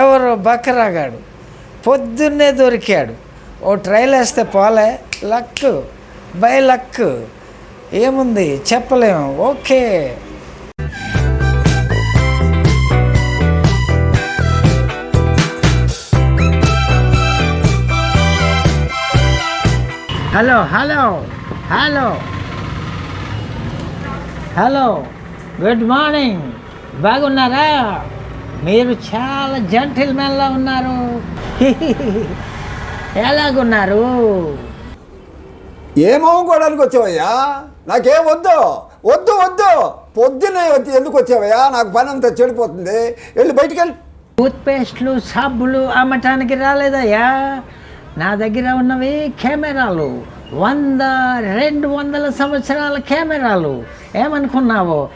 ఎవరు బక్కరాగాడు పొద్దున్నే దొరికాడు. ఓ ట్రైల్ వేస్తే పోలే లక్ బై లక్ ఏముంది? చెప్పలేము. Okay. Hello hello hello. Hello good morning. బాగున్నారా? మీరు చాలా జెంటిల్మెన్లా ఉన్నారు. ఎలాగున్నారు? ఏమో కోవడానికి వచ్చావయ్యా? నాకేం వద్దు వద్దు వద్దు. పొద్దున్నే వచ్చి ఎందుకు వచ్చావయ్యా? నాకు పని అంతా చెడిపోతుంది. వెళ్ళి బయటికి వెళ్ళి టూత్పేస్ట్లు సబ్బులు అమ్మటానికి రాలేదయ్యా. నా దగ్గర ఉన్నవి కెమెరాలు. వంద రెండు వందల సంవత్సరాల కెమెరాలు. ఏమనుకున్నావో?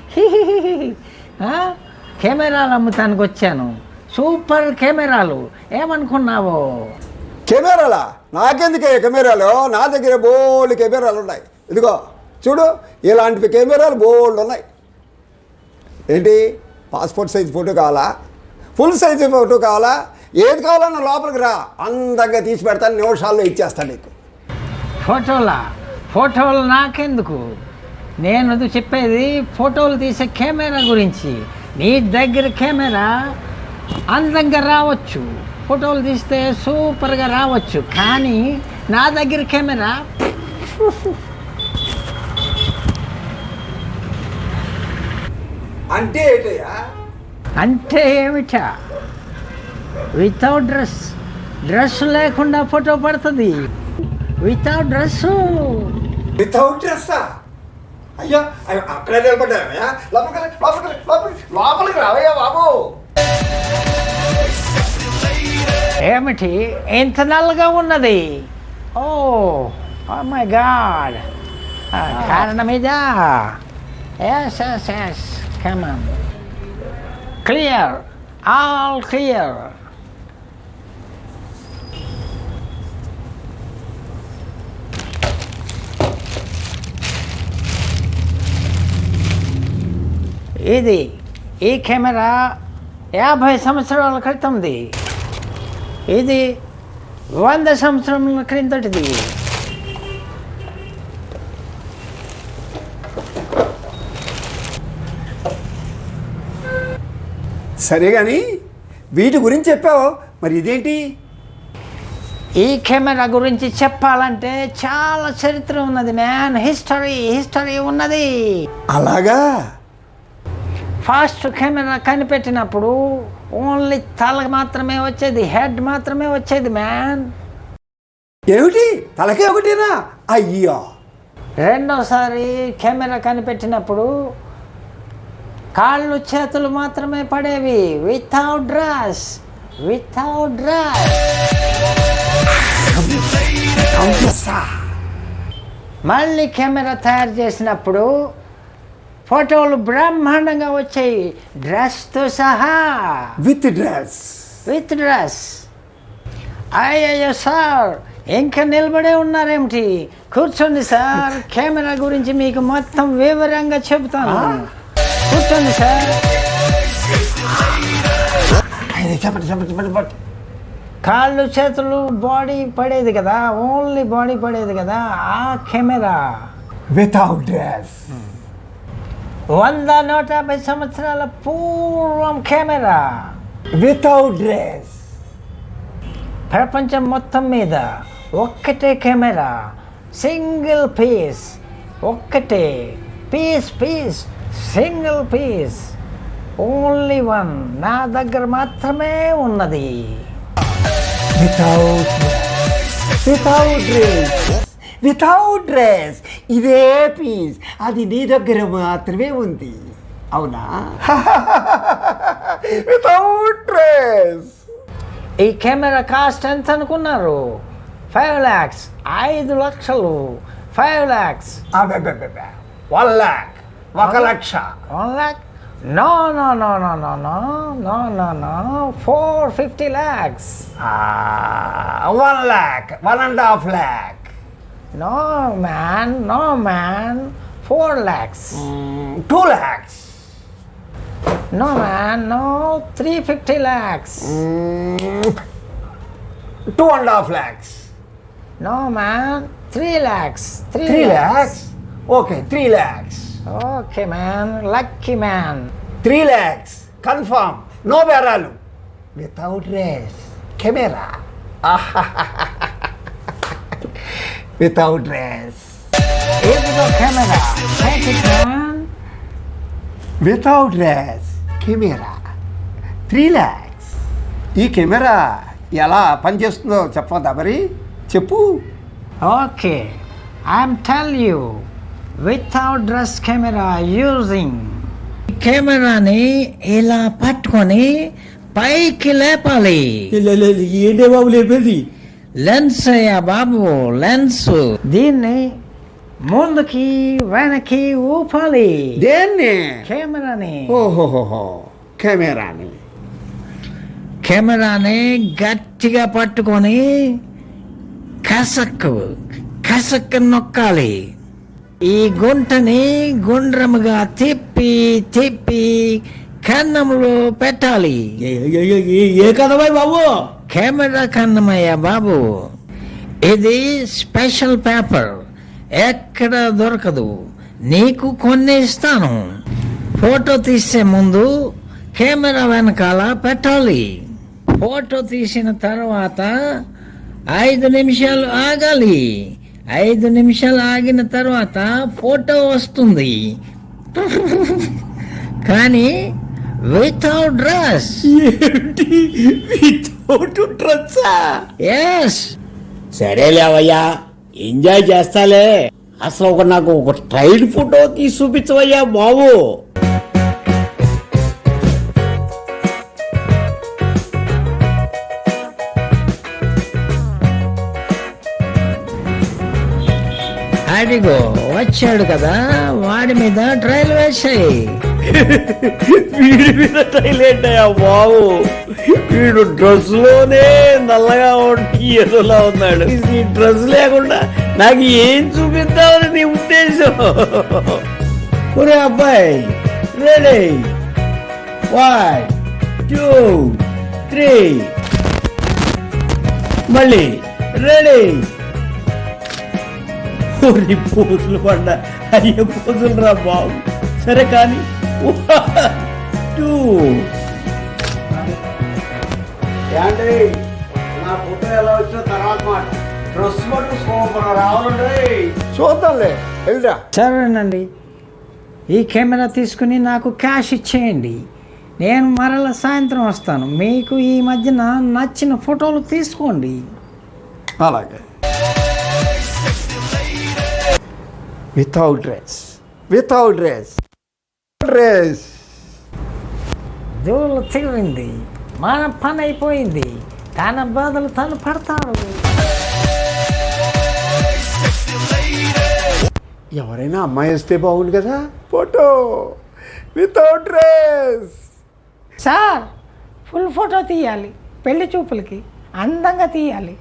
కెమెరాలు అమ్ముతానికి వచ్చాను. సూపర్ కెమెరాలు. ఏమనుకున్నావో? కెమెరాలా? నాకెందుకే కెమెరాలు? నా దగ్గర బోల్డ్ కెమెరాలు ఉన్నాయి. ఇదిగో చూడు ఇలాంటివి కెమెరాలు బోల్డ్ ఉన్నాయి. ఏంటి? పాస్పోర్ట్ సైజ్ ఫోటో కావాలా? ఫుల్ సైజ్ ఫోటో కావాలా? ఏది కావాలన్నా లోపలికి రా. అందంగా తీసి పెడతాను నిమిషాల్లో ఇచ్చేస్తాను నీకు. ఫోటోలా? ఫోటోలు నాకెందుకు? నేను అది చెప్పేది ఫోటోలు తీసే కెమెరా గురించి. నీ దగ్గర కెమెరా అందంగా రావచ్చు. ఫోటోలు తీస్తే సూపర్గా రావచ్చు. కానీ నా దగ్గర కెమెరా అంటే అంటే ఏమిటా? Without dress. డ్రెస్ లేకుండా ఫోటో పడుతుంది. Without dress. వితౌట్ డ్రెస్సా? అయ్యా అయ్యో, అక్కడే నిలబడ్డావయ్యా లోపలికి లోపలికి రా, లోపలికి లోపలికి రావయ్యా బాబు. ఏమిటి? ఎంత నల్లగా ఉన్నది. Oh oh my god. కారణం ఇదా yes yes yes come on clear all clear ఇది ఈ కెమెరా యాభై సంవత్సరాల క్రితంది. ఇది వంద సంవత్సరముల క్రిందటిది. సరే కానీ వీటి గురించి చెప్పావు. మరి ఇదేంటి? ఈ కెమెరా గురించి చెప్పాలంటే చాలా చరిత్ర ఉన్నది మ్యాన్ హిస్టరీ హిస్టరీ ఉన్నది. అలాగా? ఫాస్ట్ కెమెరా కనిపెట్టినప్పుడు ఓన్లీ తల మాత్రమే వచ్చేది హెడ్ మాత్రమే వచ్చేది మ్యాన్. ఏమిటి? తలకే ఒకటేనా? అయ్యో. రెండోసారి కెమెరా కనిపెట్టినప్పుడు కాళ్ళు చేతులు మాత్రమే పడేవి. Without dress without dress. మళ్ళీ కెమెరా తయారు చేసినప్పుడు ఫోటోలు బ్రహ్మాండంగా వచ్చాయి. డ్రెస్తో సహా. విత్ డ్రెస్ విత్ డ్రెస్ అయ్యయ్యో సార్ ఇంకా నిలబడే ఉన్నారేమిటి? కూర్చోండి సార్ కెమెరా గురించి మీకు మొత్తం వివరంగా చెబుతాను. కూర్చోండి సార్. చెప్పండి చెప్పండి చెప్పండి చెప్పండి. కాళ్ళు చేతులు బాడీ పడేది కదా. ఓన్లీ బాడీ పడేది కదా. ఆ కెమెరా. వితౌట్ డ్రెస్ వంద నూట యాభై సంవత్సరాల పూర్వం కెమెరా. వితౌట్ డ్రెస్ ప్రపంచం మొత్తం మీద ఒక్కటే కెమెరా. సింగిల్ పీస్ ఒక్కటే. Piece piece single piece only one నా దగ్గర మాత్రమే ఉన్నది. Without without dress without dress ఇదే పీస్. అది నీ దగ్గర మాత్రమే ఉంది. అవునా? వితౌట్ డ్రెస్ ఈ కెమెరా కాస్ట్ ఎంత అనుకున్నారు? ఫైవ్ ల్యాక్స్ ఐదు లక్షలు. ఫైవ్ ల్యాక్స్ వన్ ల్యాక్ ఒక లక్ష. One lakh no no no no no no no no no four fifty lakhs one lakh one and half lakh No, man, no, man. 4 lakhs. Mm, 2 lakhs. No, man, no. 350 lakhs. Mm, 2 lakhs. No, man. 3 lakhs. 3, three lakhs. lakhs. Okay, 3 lakhs. Okay, man. Lucky man. 3 lakhs. Confirm. No barrel. Without race. Camera. Ah, camera without race Here's the camera. Take it, man. Without race camera three lakhs ఈ camera ఎలా పనిచేస్తుందో చెప్పదా మరి చెప్పు Okay. I'm tell you. Without dress camera using. కెమెరాని ఇలా పట్టుకొని పైకి లేపాలి ఏంటే బాబు లేపేది లెన్స్ అయ్యా బాబు లెన్స్. దీన్ని ముందుకి వెనక్కి ఊపాలి. దేన్ని? కెమెరాని. ఓహోహోహో కెమెరాని. కెమెరాని గట్టిగా పట్టుకొని కసక్కు కసక్కు నొక్కాలి. ఈ గుంటని గుండ్రముగా తిప్పి తిప్పి కన్నంలో పెట్టాలి. ఏ కథబాయ్ బాబు? కెమెరా కన్నమయ్య బాబు. ఇది స్పెషల్ పేపర్. ఎక్కడ దొరకదు. నీకు కొన్ని ఇస్తాను. ఫోటో తీసే ముందు కెమెరా వెనకాల పెట్టాలి. ఫోటో తీసిన తర్వాత ఐదు నిమిషాలు ఆగాలి. ఐదు నిమిషాలు ఆగిన తర్వాత ఫోటో వస్తుంది. కానీ వితౌట్ డ్రెస్. డ్రెస్సా ఎస్ సరేలేవయ్యా ఎంజాయ్ చేస్తాలే. అసలు ఒక నాకు ఒక ట్రైల్ ఫోటో తీసి చూపించవయ్యా బాబు. అడిగో వచ్చాడు కదా వాడి మీద ట్రైల్ వేసాయి. వీడి మీద ట్రైల్ అయ్యా బాబు? వీడు డ్రెస్లోనే నల్లగా ఉండి ఎదులా ఉన్నాడు. ఈ డ్రెస్ లేకుండా నాకు ఏం చూపిద్దామని నీ ఉద్దేశం? ఒరే అబ్బాయి రెడీ వన్ టూ త్రీ మళ్ళీ రెడీ ఓరి పోజులు పడ్డ. అయ్యే పోజులు రా బాబు. సరే కానీ టూ నా ఫోటో ఎలా వచ్చిన తర్వాత మాట. డ్రెస్ మటు సూపర్ రావాలండి చూద్దాంలే వెళ్ళరా. సరేనండి. ఈ కెమెరా తీసుకుని నాకు క్యాష్ ఇచ్చేయండి. నేను మరల సాయంత్రం వస్తాను. మీకు ఈ మధ్యన నచ్చిన ఫోటోలు తీసుకోండి. అలాగే. Without dress without dress dress. దూలు తిరిగింది మన పని అయిపోయింది తన బాధలు తను పడతాడు ఎవరైనా అమ్మాయి వస్తే బాగుండు కదా? Photo. Without dress. Sir full photo తీయాలి. పెళ్ళి చూపులకి అందంగా తీయాలి.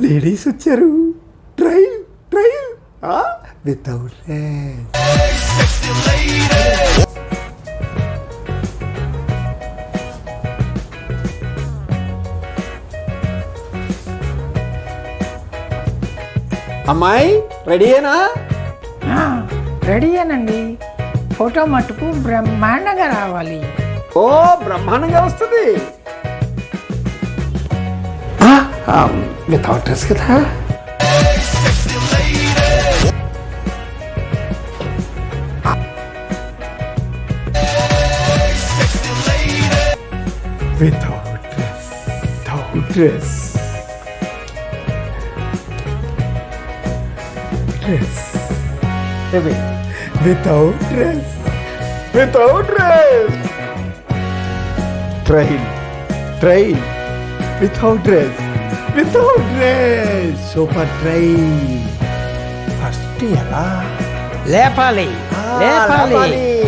లేడీస్ వచ్చారు. ట్రైల్ ట్రైల్ వితౌట్ డ్రెస్ అమ్మాయి రెడీయేనా? రెడీయేనండి. ఫోటో మటుకు బ్రహ్మాండంగా రావాలి. ఓ బ్రహ్మాండంగా వస్తుంది. వితౌట్ డ్రెస్ కదా? without dress, Without Dress. Rest. Without dress, Without dress. Train. Train. Without dress, Without dress. Super train. Ah. Hostia. Lepali. Ah, Lepali. Lepali.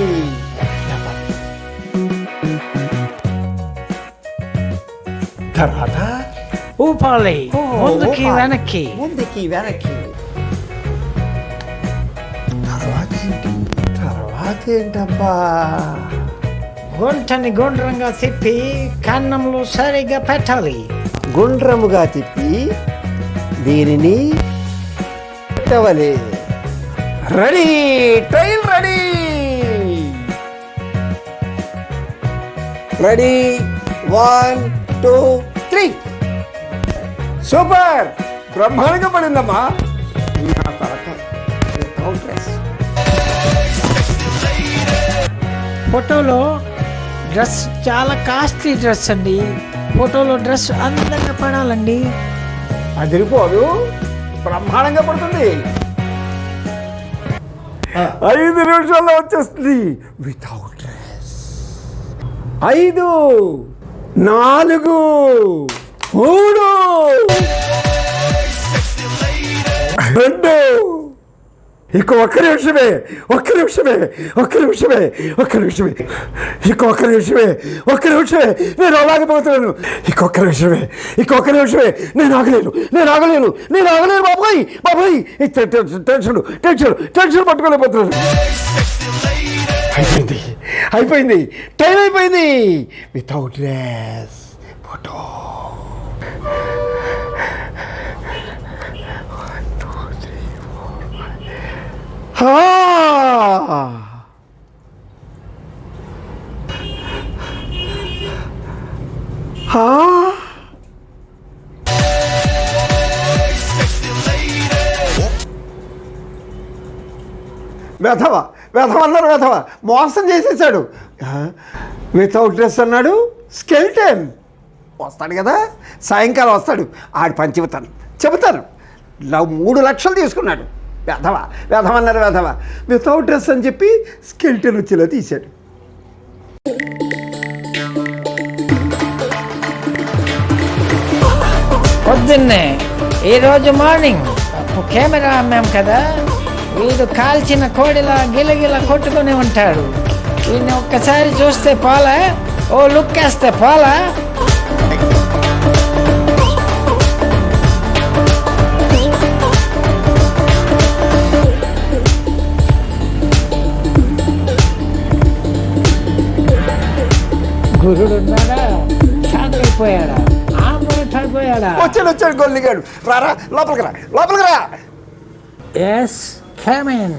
తర్వాత ఊపాలి ముందుకి వెనక్కి ముందుకి వెనక్కి తర్వాత ఏంటి? తర్వాత ఏంటబ్బా గుంటని గుండ్రంగా తిప్పి కన్నంలో సరిగా పెట్టాలి గుండ్రముగా తిప్పి దీనిని పెట్టవలే ready trial ready ready one two three. Super! బ్రహ్మాండంగా పడిందమ్మా. నా తలకాయ. ఫోటోలో డ్రెస్ చాలా కాస్ట్లీ డ్రెస్ అండి. ఫోటోలో డ్రెస్ అందంగా పడాలండి. అదిరిపోదు. బ్రహ్మాండంగా పడుతుంది. ఐదు నిమిషాల్లో వచ్చేస్తుంది. Without dress. ఐదు. నాలుగు మూడు. రెండు. ఇక ఒక్క నిమిషమే ఒక్క నిమిషమే ఒక్క నిమిషమే ఒక్క నిమిషమే. ఇక ఒక్క నిమిషమే ఒక్క నిమిషమే. నేను అలాగపోతున్నాను ఒక్క నిమిషమే ఇంకొక నిమిషమే. నేను ఆగలేను నేను ఆగలేను నేను ఆగలేను బాబాయ్ బాబాయ్. టెన్షన్ టెన్షన్ టెన్షన్ పట్టుకోలేకపోతున్నాను. అయిపోయింది. అయిపోయింది టైం అయిపోయింది వితౌట్ డ్రెస్ ఫోటో వెధవ వెధవ వెధమన్నారు వెధవ. మోసం చేసేసాడు. వితౌట్ డ్రెస్ అన్నాడు. స్కెల్టన్. వస్తాడు కదా. సాయంకాలం వస్తాడు. ఆడి పని చెబుతాను. చెబుతాను. లవ్ మూడు లక్షలు తీసుకున్నాడు. వెధవ. వెధవ అన్నారు వెధవ. వితౌట్ డ్రెస్ అని చెప్పి స్కెల్టన్ వచ్చేలా తీశాడు. పొద్దున్నే. ఈరోజు మార్నింగ్. కెమెరా అమ్మాం కదా. వీడు కాల్చిన కోడిలా గిలగిల కొట్టుకుని ఉంటాడు. వీడిని ఒక్కసారి చూస్తే పోలా. ఓ లుక్ వేస్తే పోలా. గురుడు ఉన్నాడా షాక్ అయిపోయాడా వచ్చాడు వచ్చాడు గొల్లిగాడు రారా లోపలికి రా లోపలికి రా. Yes. Come in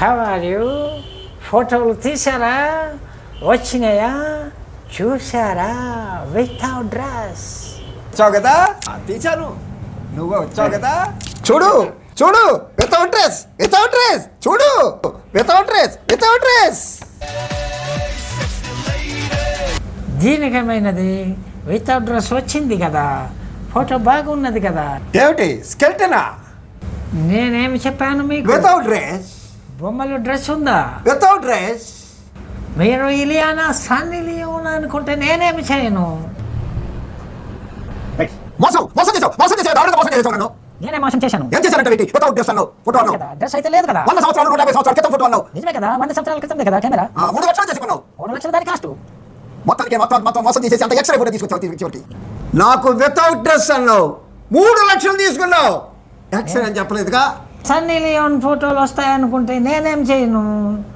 how are you ఫోటోలు తీసారా వచ్చినాయా? చూసారా వితౌట్ డ్రెస్ వచ్చావు కదా? తీశాను. నువ్వు వచ్చావు కదా? చూడు చూడు. వితౌట్ డ్రెస్ వితౌట్ డ్రెస్ చూడు. వితౌట్ డ్రెస్ వితౌట్ డ్రెస్ దీనికమైనది. వితౌట్ డ్రెస్ వచ్చింది కదా. ఫోటో బాగున్నది కదా. ఏమిటి? స్కెల్టనా? నేనేమి చెప్పాను మీకు? వితౌట్ డ్రెస్ బొమ్మలో డ్రెస్ ఉందా? వితౌట్ డ్రెస్ మీరు ఇలియానా సన్ ఇలియోనా అనుకుంటే నేనేమి చేయను? మోసం మోసం చేసావు మోసం చేసావు దారుణంగా మోసం చేసావు నన్ను. నేనే మోసం చేశాను. ఏం చేశానంటే వీటి? వితౌట్ డ్రెస్ అన్నావు ఫోటో అన్నావు. డ్రెస్ అయితే లేదు కదా. వంద సంవత్సరాలు నూట యాభై సంవత్సరాల క్రితం ఫోటో అన్నావు. నిజమే కదా వంద సంవత్సరాల క్రితం కదా కెమెరా. మూడు లక్షలు చేసుకున్నావు మూడు లక్షల దాని కాస్ట్. మొత్తానికి మొత్తం మొత్తం మోసం చేసేసి అంత ఎక్స్ట్రా ఫోటో తీసుకొచ్చావు చివరికి నాకు వితౌట్ డ్రెస్ అన్నావు. మూడు లక్షలు తీసుకున్నావు. ఎక్స్రే అని చెప్పలేదుగా? సన్నీ లియోన్ ఫోటోలు వస్తాయనుకుంటే నేనేం చేయను?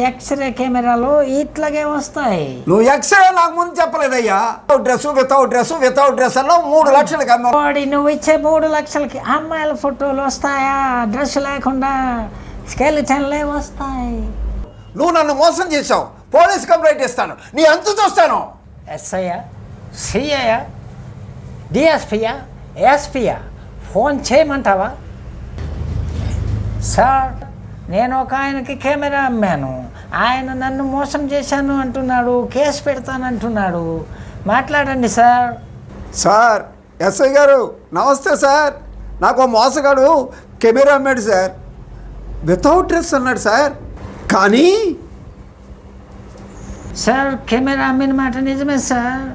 ఎక్స్రే కెమెరాలో ఇట్లాగే వస్తాయి. నువ్వు ఎక్స్రే నాకు ముందు చెప్పలేదయ్యా. Dress without dress without dress అన్నావు. మూడు లక్షలకి అమ్మావు బాడీ నువ్వు ఇచ్చే మూడు లక్షలకి అమ్మాయిల ఫోటోలు వస్తాయా? డ్రెస్ లేకుండా స్కెలిటన్లే వస్తాయి. నువ్వు నన్ను మోసం చేసావు పోలీస్ కంప్లైంట్ ఇస్తాను. నీ అంతు చూస్తాను. ఎస్ఐయా సిఐయా డిఎస్పియా ఎస్పియా ఫోన్ చేయమంటావా? సార్ నేను ఒక ఆయనకి కెమెరా అమ్మాను. ఆయన నన్ను మోసం చేశాను అంటున్నాడు కేసు పెడతానంటున్నాడు. మాట్లాడండి సార్ సార్ ఎస్ఐ గారు నమస్తే సార్ నాకు మోసగాడు కెమెరా అమ్మాడు సార్ వితౌట్ డ్రెస్ అన్నాడు సార్ కానీ సార్ కెమెరా అమ్మిన మాట నిజమే సార్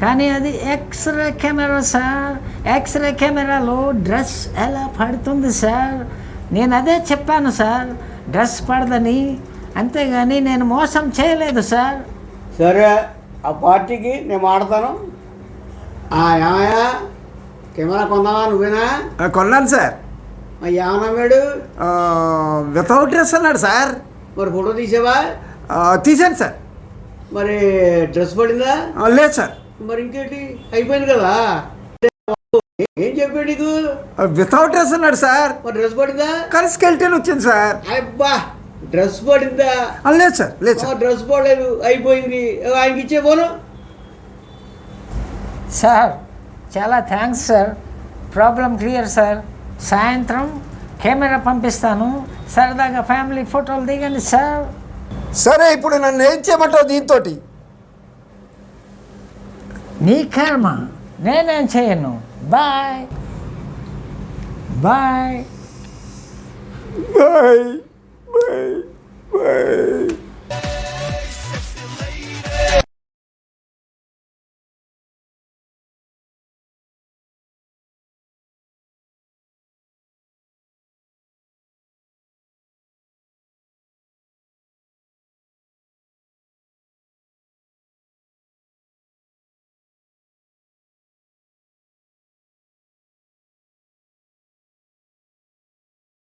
కానీ అది X ray camera sir. X ray కెమెరాలో డ్రెస్ ఎలా పడుతుంది సార్? నేను అదే చెప్పాను సార్. డ్రెస్ పడదని. అంతేగాని నేను మోసం చేయలేదు సార్. సరే ఆ పార్టీకి నేను మాడతాను ఆ, ఏమయ్యా? కెమెరా కొందామా నువ్వేనా? ఆ, కొన్నాను సార్. ఏమన్నాడు వితౌట్ డ్రెస్ అన్నాడు సార్. మరి ఫోటో తీసావా? ఆ, తీశాను సార్. మరి డ్రెస్ పడిందా? ఆ, లేదు సార్. మరి ఇంకేంటి? అయిపోయింది కదా? ఏం చెప్పాడు నీకు? వితౌట్ డ్రెస్ అన్నాడు సార్. మరి డ్రెస్ పడిందా? కానీ స్కెల్టన్ వచ్చింది సార్. అబ్బా డ్రెస్ పడిందా? లేదు సార్ లేదు సార్. డ్రెస్ పడలేదు అయిపోయింది. ఆయనకి ఇచ్చే పోను సార్ చాలా thanks sir. Problem clear sir. సాయంత్రం కెమెరా పంపిస్తాను. సరదాగా ఫ్యామిలీ ఫోటోలు దిగండి సార్. సరే ఇప్పుడు నన్ను ఏం చేయమంటావు దీంతో నీ కర్మ నేనేం చేయను bye bye bye bye bye